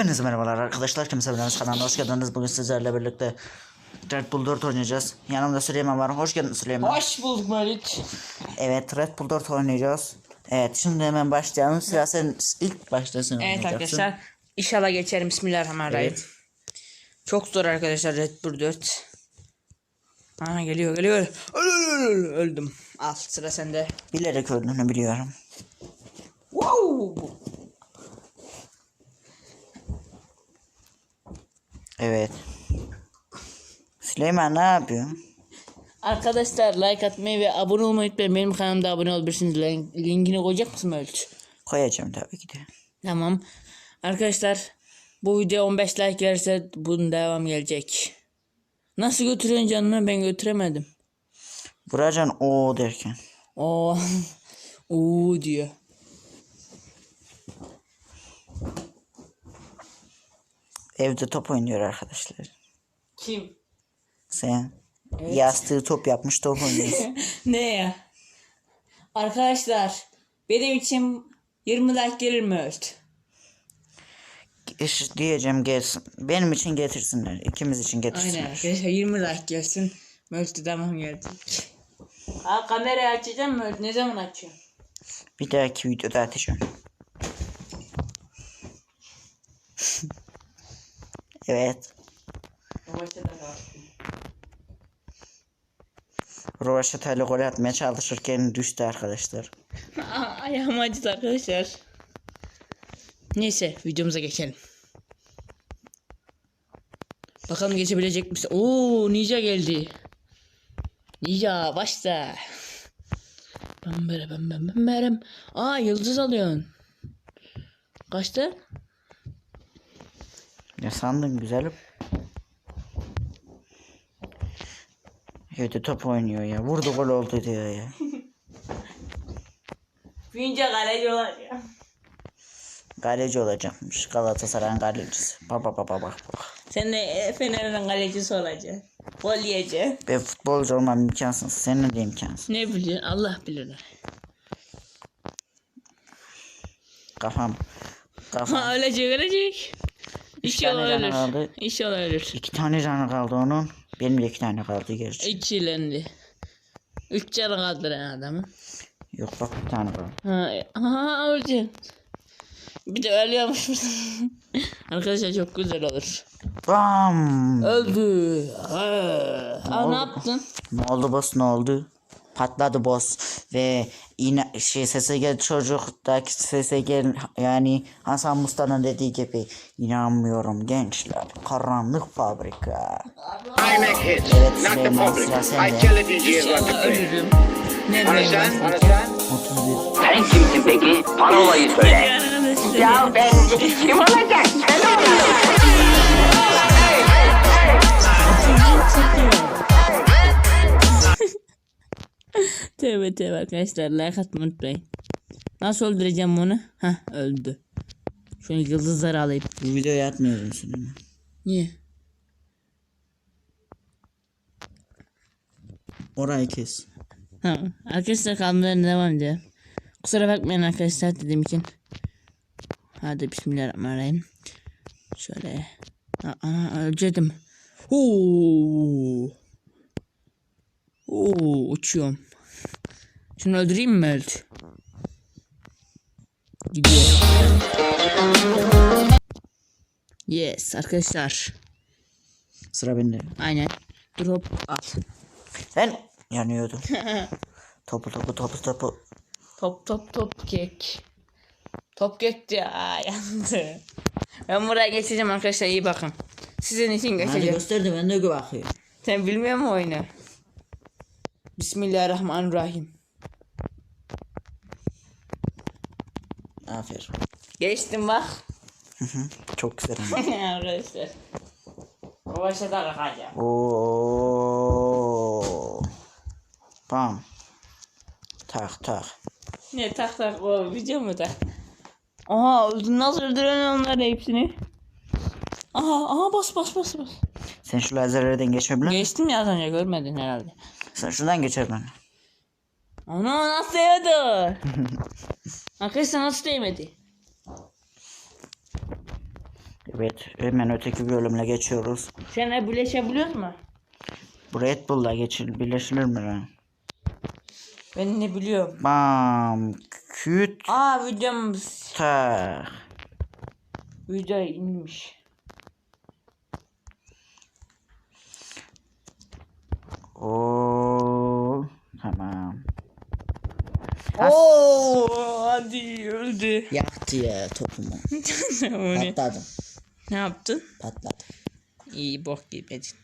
Hepinize merhabalar arkadaşlar. Kimse bilemez kanalına hoş geldiniz. Bugün sizlerle birlikte Red Bull 4 oynayacağız. Yanımda Süleyman var. Hoş geldin Süleyman. Hoş bulduk Malik. Evet Red Bull 4 oynayacağız. Evet şimdi hemen başlayalım. Sıra sen ilk başta sen Evet arkadaşlar. İnşallah geçerim. Bismillahirrahmanirrahim. Evet. Çok zor arkadaşlar Red Bull 4. Aha geliyor geliyor. Öl, öl, öl, öl. Öldüm. Al sıra sende. Bilerek öldüğünü biliyorum. Wow. Evet. Süleyman ne yapıyorsun? Arkadaşlar like atmayı ve abone olmayı unutmayın. Benim kanalımda abone olabilirsiniz. Link- Linkini koyacak mısın Malik? Koyacağım tabii ki de. Tamam. Arkadaşlar bu video 15 like gelirse bunun devam gelecek. Nasıl götürüyorsun canını ben götüremedim. Vuracaksın o derken. Oo. Oo diyor. Evde top oynuyor arkadaşlar. Kim? Sen yastığı top yapmış top oynuyorsun. ne ya? Arkadaşlar benim için 20 like gelir mi ölt? İş diyeceğim gelsin. Benim için getirsinler. İkimiz için Aynen getirsinler. arkadaşlar 20 like gelsin. Möltü tamam geldi. Aa kamerayı açacağım mı? Ne zaman açıyorsun? Bir dahaki videoda atacağım. Evet. Rovaşatayla gol atmaya çalışırken düştü arkadaşlar. Ayağım acıdı arkadaşlar. Neyse videomuza geçelim. Bakalım geçebilecek misin? Oo Ninja geldi. Ninja başla. Ben böyle ben ben ben ben. Aa yıldız alıyorsun. Kaçtı? Ne sandın güzelim? Evde top oynuyor ya. Vurdu gol oldu diyor ya. Büyünce kaleci olacak. Kaleci olacakmış. Galatasaray'ın kalecisi. Baba baba bak bak. Sen de e, Fener'in kalecisi olacaksın. Gol yiyeceksin. Ben futbolcu olmam imkansız. Senin de imkansız. Ne biliyorsun? Allah bilir. Kafam. Kafam. Ha ölecek ölecek. İnşallah tane canı ölür. kaldı. İnşallah ölür. İki tane canı kaldı onun. Benim de iki tane kaldı gerçi. İkilendi. Üç canı kaldıran adamın. Yok bak bir tane kaldı. Ha, ha öleceksin. Bir de ölüyormuş. Arkadaşlar çok güzel olur. Bam! Öldü. Ha. Aa, ne yaptın? Ne oldu boss ne oldu? Patladı boss ve yine şey sese gel çocuktaki sese gel yani Hasan Mustafa'nın dediği gibi inanmıyorum gençler karanlık fabrika. Evet, not the Süleyman, public. sıra sende. Play. ölürüm. Ne? 31 Sen kimsin peki? Parolayı söyle. Ya ben kim olacak? Sen olacaksın. Tövbe tövbe arkadaşlar like atmayı unutmayın. Nasıl öldüreceğim onu? Hah öldü. Şunu yıldızları alayım. Bu videoyu atmıyorum Süleyman. Niye? Orayı kes. Ha, arkadaşlar kalmalarına devam ediyor. Kusura bakmayın arkadaşlar dediğim için. Hadi bismillahirrahmanirrahim. Şöyle. Ana ölecektim. Oo. Oo uçuyorum. Şunu öldüreyim mi öldü? Gidiyor. Yes arkadaşlar. Sıra bende. Aynen. Drop al. Sen yanıyordun. topu topu topu topu. Top top top kek. Top kek ya yandı. Ben buraya geçeceğim arkadaşlar iyi bakın. Sizin için Hadi geçeceğim. gösterdi ben de bakıyorum. Sen bilmiyor musun oyunu? Bismillahirrahmanirrahim. Aferin. Geçtim bak. Çok güzel arkadaşlar. O başa da kalkacağım. Oo. Bam. Tak tak. Ne tak tak o video mu tak? Aha nasıl öldüren onları hepsini? Aha aha bas bas bas bas. Sen şu lazerlerden geçebilir? Geçtim ya az önce görmedin herhalde. Sen şuradan geçer beni. Ana nasıl değmedi? Arkadaşlar nasıl değmedi? Evet hemen öteki bölümle geçiyoruz. Sen birleşebiliyor mu? Bu Red Bull'la geçil birleşilir mi lan? Ben ne biliyorum. Bam küt Aa videom ta. video inmiş. Oo tamam. Oo hadi öldü. Yaktı ya topumu. Patladım. ne yaptın? Patladım. İyi bok yemedin.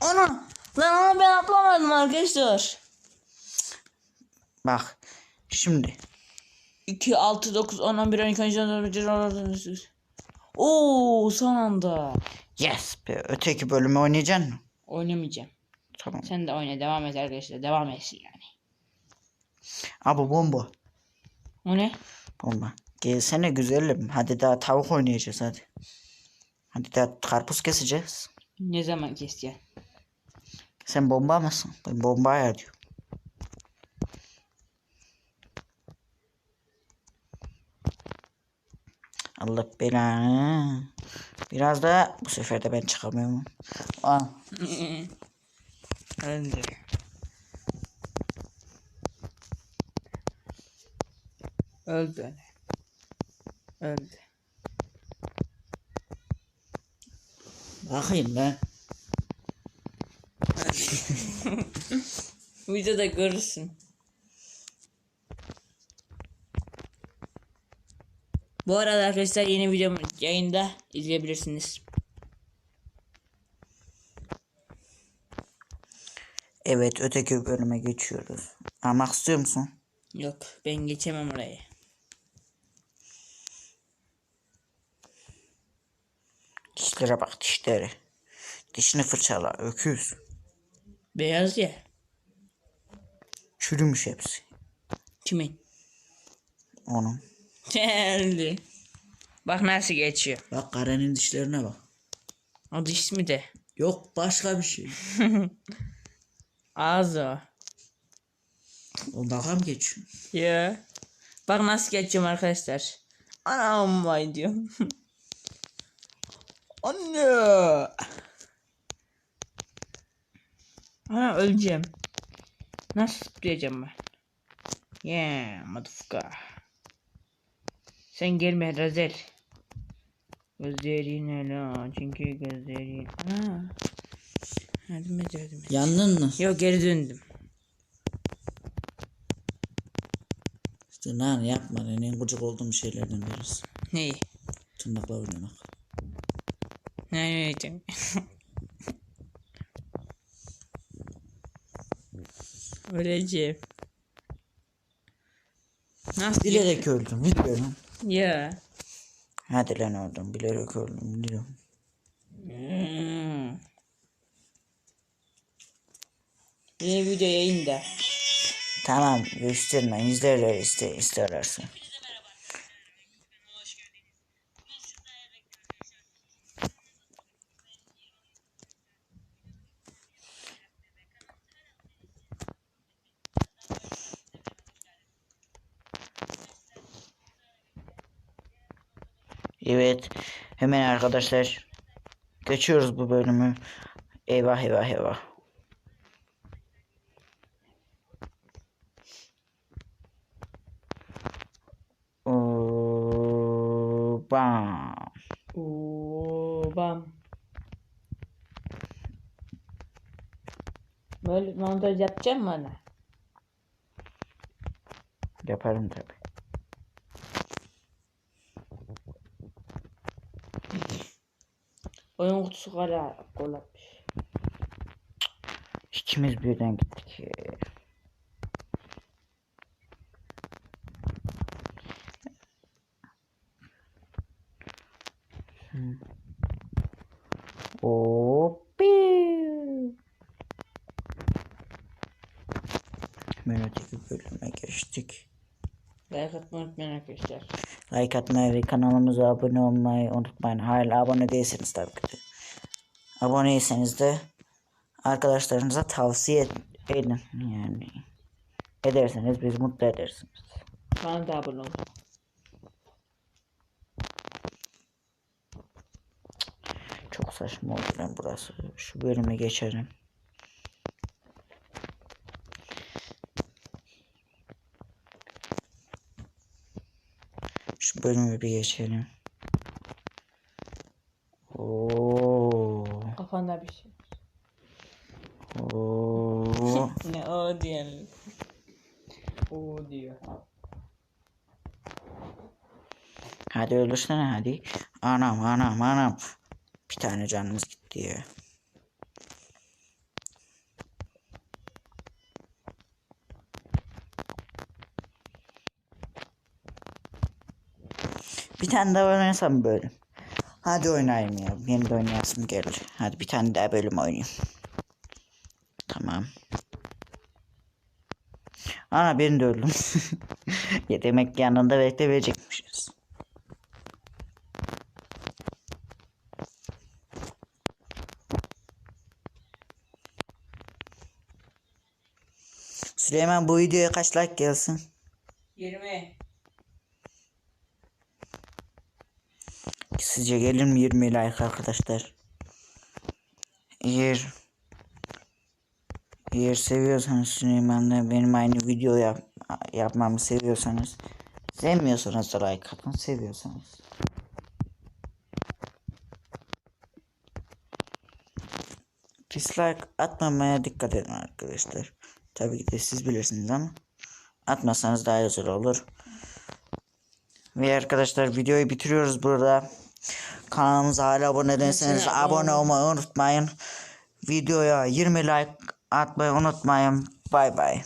Ana! Lan ona ben atlamadım arkadaşlar. Bak şimdi 2, 6, 9, 10, 11, 12, 13, 14, 15, 16, 17, Oo son anda. yes be öteki bölümü oynayacaksın mı? Oynamayacağım. Tamam. Sen de oyna devam et arkadaşlar. Devam etsin yani. Abi bomba. O ne? Bomba. Gelsene güzelim. Hadi daha tavuk oynayacağız hadi. Hadi daha karpuz keseceğiz. Ne zaman keseceksin? Sen bomba mısın? Ben bomba ayarlıyorum. Allah belanı. Biraz da bu sefer de ben çıkamıyorum. Aa, Öldü. Öldü. Öldü. bakayım ben. Videoda görürsün. Bu arada arkadaşlar yeni videom yayında izleyebilirsiniz. Evet öteki bölüme geçiyoruz. Almak istiyor musun? Yok ben geçemem oraya. Dişlere bak dişleri. Dişini fırçala öküz. Beyaz ya. Çürümüş hepsi. Kimin? Onun. Geldi. Bak nasıl geçiyor. Bak Karen'in dişlerine bak. Adı ismi de. Yok başka bir şey. Ağzı o. O dalga mı geçiyor? Ya. Bak nasıl geçiyorum arkadaşlar. Anam vay diyorum. Anne. Ana öleceğim. Nasıl tutacağım ben? Yeah, motherfucker. Sen gelme Razel. Gözlerine la çünkü gözlerin. Ana. Yardım et yardım et. Yandın mı? Yok geri döndüm. İşte lan yapma en gıcık olduğum şeylerden birisi. Neyi? Tırnakla oynamak. Ne yiyeceğim? Öleceğim. Nasıl? Bilerek öldüm biliyorum. Ya. Hadi lan öldüm bilerek öldüm biliyorum. Hmm. Yeni video yayında. Tamam gösterme izlerler iste isterlerse. Evet hemen arkadaşlar geçiyoruz bu bölümü. Eyvah eyvah eyvah. Oo, bam. Oo, bam. Böyle montaj yapacağım mı ona? Yaparım tabi. Oyun kutusu kara kolatmış. İkimiz birden gittik. Hoppi. Hemen öteki bölüme geçtik. Like atmayı unutmayın arkadaşlar. Like atmayı ve kanalımıza abone olmayı unutmayın. Hala abone değilseniz tabii ki. Aboneyseniz de arkadaşlarınıza tavsiye edin. Yani ederseniz biz mutlu edersiniz. Bana da abone olun. Çok saçma oldu lan burası. Şu bölüme geçelim. Şu bölümü bir geçelim. Oo. Kafanda bir şey. Oo. Ne o diyelim. O diyor. hadi ölürsene hadi. Anam anam anam. Bir tane canımız gitti ya. Bir tane daha oynasam bölüm. Hadi oynayayım ya. Benim de oynayasım geldi. Hadi bir tane daha bölüm oynayayım. Tamam. Ana ben de öldüm. ya demek yanında beklemeyecekmişiz. Süleyman bu videoya kaç like gelsin? 20. Sizce gelir mi 20 like arkadaşlar? Eğer eğer seviyorsanız Süleyman'la benim aynı video yap, yapmamı seviyorsanız sevmiyorsanız da like atın seviyorsanız. Dislike atmamaya dikkat edin arkadaşlar. Tabii ki de siz bilirsiniz ama atmasanız daha güzel olur. Ve arkadaşlar videoyu bitiriyoruz burada. Kanalımıza hala abone değilseniz abone abone olmayı unutmayın. Videoya 20 like atmayı unutmayın. Bay bay.